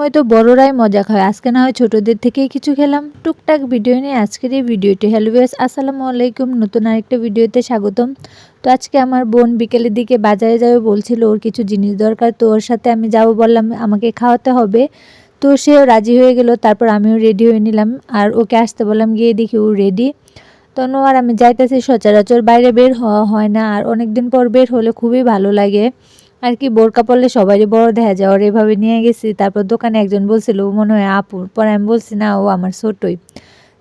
সময় তো বড়রাই মজা খায়। আজকে না হয় ছোটদের থেকেই কিছু খেলাম। টুকটাক ভিডিও নিয়ে আজকের এই ভিডিওটি হ্যালো বেস আসসালামু আলাইকুম। নতুন আরেকটা ভিডিওতে স্বাগতম। তো আজকে আমার বোন বিকেলের দিকে বাজারে যাবে বলছিল, ওর কিছু জিনিস দরকার, তো ওর সাথে আমি যাব বললাম, আমাকে খাওয়াতে হবে। তো সেও রাজি হয়ে গেল। তারপর আমিও রেডি হয়ে নিলাম। আর ওকে আসতে বললাম, গিয়ে দেখি ও রেডি তনু আর আমি যাইতেছি সচরাচর। বাইরে বের হওয়া হয় না। আর অনেক দিন পর বের হলে খুবই ভালো লাগে। আর কি, বোরকা পরলে সবারই বড় দেখা যায়। ওর এভাবে নিয়ে গেছি, তারপর দোকানে একজন বলছিল, ও মনে হয় আপুর। পর আমি বলছি, না, ও আমার ছোটই।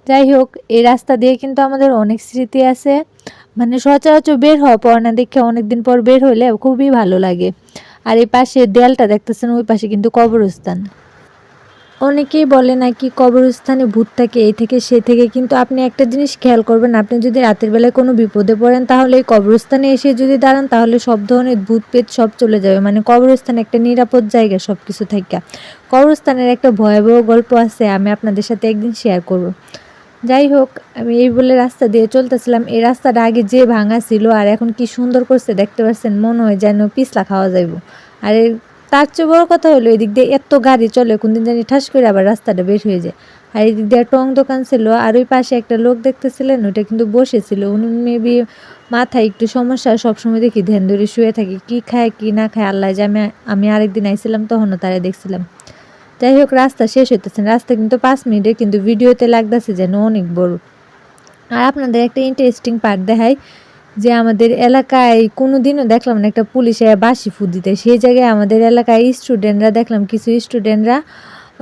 যাই হোক, এই রাস্তা দিয়ে কিন্তু আমাদের অনেক স্মৃতি আছে। মানে সচরাচর বের হওয়া না দেখে অনেকদিন পর বের হলে খুবই ভালো লাগে। আর এই পাশে দেয়ালটা দেখতেছেন, ওই পাশে কিন্তু কবরস্থান। অনেকেই বলে নাকি কবরস্থানে ভূত থাকে, এই থেকে সে থেকে, কিন্তু আপনি একটা জিনিস খেয়াল করবেন, আপনি যদি রাতের বেলায় কোনো বিপদে পড়েন, তাহলে এই কবরস্থানে এসে যদি দাঁড়ান, তাহলে সব ধরনের ভূত পেত সব চলে যাবে। মানে কবরস্থান একটা নিরাপদ জায়গা সব কিছু থেকে কবরস্থানের একটা ভয়াবহ গল্প আছে, আমি আপনাদের সাথে একদিন শেয়ার করব। যাই হোক, আমি এই বলে রাস্তা দিয়ে চলতেছিলাম। এই রাস্তাটা আগে যে ভাঙা ছিল, আর এখন কি সুন্দর করছে, দেখতে পাচ্ছেন, মনে হয় যেন পিছলা খাওয়া যাইব। আর তার চেয়ে বড় কথা হলো, এদিক দিয়ে এত গাড়ি চলে, কোনদিন জানি ঠাস করে আবার রাস্তাটা বের হয়ে যায়। আর এদিক দিয়ে টং দোকান ছিল, আর ওই পাশে একটা লোক দেখতেছিলেন ওটা কিন্তু বসেছিল। উনি মেবি মাথায় একটু সমস্যা, সবসময় দেখি ধ্যান ধরে শুয়ে থাকি, কি খায়, কি না খায়, আল্লাহ যে আমি আমি আরেকদিন আইছিলাম, তখনও তারা দেখছিলাম। যাই হোক, রাস্তা শেষ হইতেছে রাস্তা কিন্তু পাঁচ মিনিটে কিন্তু ভিডিওতে লাগতেছে যেন অনেক বড়। আর আপনাদের একটা ইন্টারেস্টিং পার্ট দেখায় যে আমাদের এলাকায় কোনো দিনও দেখলাম না একটা পুলিশে বাসি ফু দিতে। সেই জায়গায় আমাদের এলাকায় স্টুডেন্টরা দেখলাম, কিছু স্টুডেন্টরা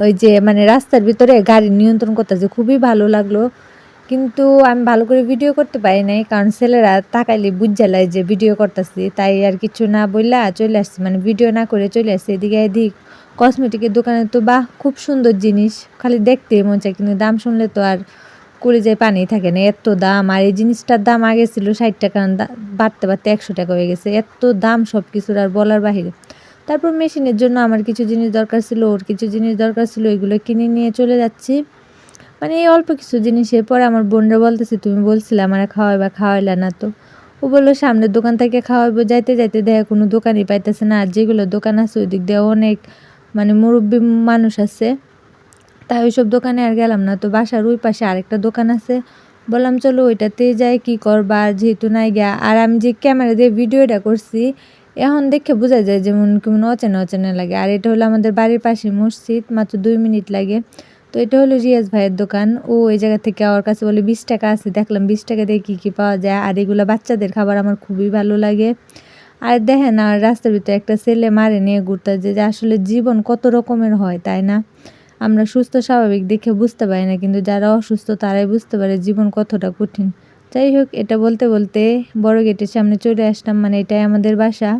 ওই যে মানে রাস্তার ভিতরে গাড়ি নিয়ন্ত্রণ করতেছে, খুবই ভালো লাগল। কিন্তু আমি ভালো করে ভিডিও করতে পারি নাই, কারণ ছেলেরা তাকাইলে বুঝালায় যে ভিডিও করতেছি, তাই আর কিছু না বললা চলে আসছি মানে ভিডিও না করে চলে আসছি। এদিকে এদিক কসমেটিকের দোকানে তো বাহ, খুব সুন্দর জিনিস, খালি দেখতে মন চায়, কিন্তু দাম শুনলে তো আর করে যায় পানি থাকে না, এত দাম। আর এই জিনিসটার দাম আগে ছিল ষাট টাকা বাড়তে বাড়তে একশো টাকা হয়ে গেছে। এত দাম সব কিছুর আর বলার বাহিরে। তারপর মেশিনের জন্য আমার কিছু জিনিস দরকার ছিল, ওর কিছু জিনিস দরকার ছিল, এগুলো কিনে নিয়ে চলে যাচ্ছি। মানে এই অল্প কিছু জিনিসের পরে আমার বোনরা বলতেছে, তুমি বলছিলে আমার খাওয়াইবা, খাওয়াইলা না তো। ও বলল, সামনের দোকান থেকে খাওয়াইবো। যাইতে যাইতে দেখে কোনো দোকানই পাইতেছে না। আর যেগুলো দোকান আছে ওই দিক দিয়ে অনেক মানে মুরব্বী মানুষ আছে। তাই ওইসব দোকানে আর গেলাম না। তো বাসার ওই পাশে আরেকটা দোকান আছে। বললাম, চলো ওইটাতে যাই, কি করবা? যেহেতু নাই গিয়া আর আমি যে ক্যামেরা দিয়ে ভিডিওটা করছি, এখন দেখে বোঝা যায় যেমন কেমন অচেনা অচেনা লাগে। আর এটা হলো আমাদের বাড়ির পাশে মসজিদ, মাত্র দুই মিনিট লাগে। তো এটা হলো রিয়াজ ভাইয়ের দোকান। ও ওই জায়গা থেকে আমার কাছে বলে, বিশ টাকা আছে। দেখলাম বিশ টাকা দিয়ে কী কী পাওয়া যায়। আর এগুলো বাচ্চাদের খাবার আমার খুবই ভালো লাগে। আর দেখেন আর রাস্তার ভিতরে একটা ছেলে মারে নিয়ে ঘুরতে যে আসলে জীবন কত রকমের হয়, তাই না? আমরা সুস্থ, স্বাভাবিক দেখে বুঝতে পারি না, কিন্তু যারা অসুস্থ তারাই বুঝতে পারে জীবন কতটা কঠিন। যাই হোক, এটা বলতে বলতে বড় গেটের সামনে চলে আসলাম মানে এটাই আমাদের বাসা।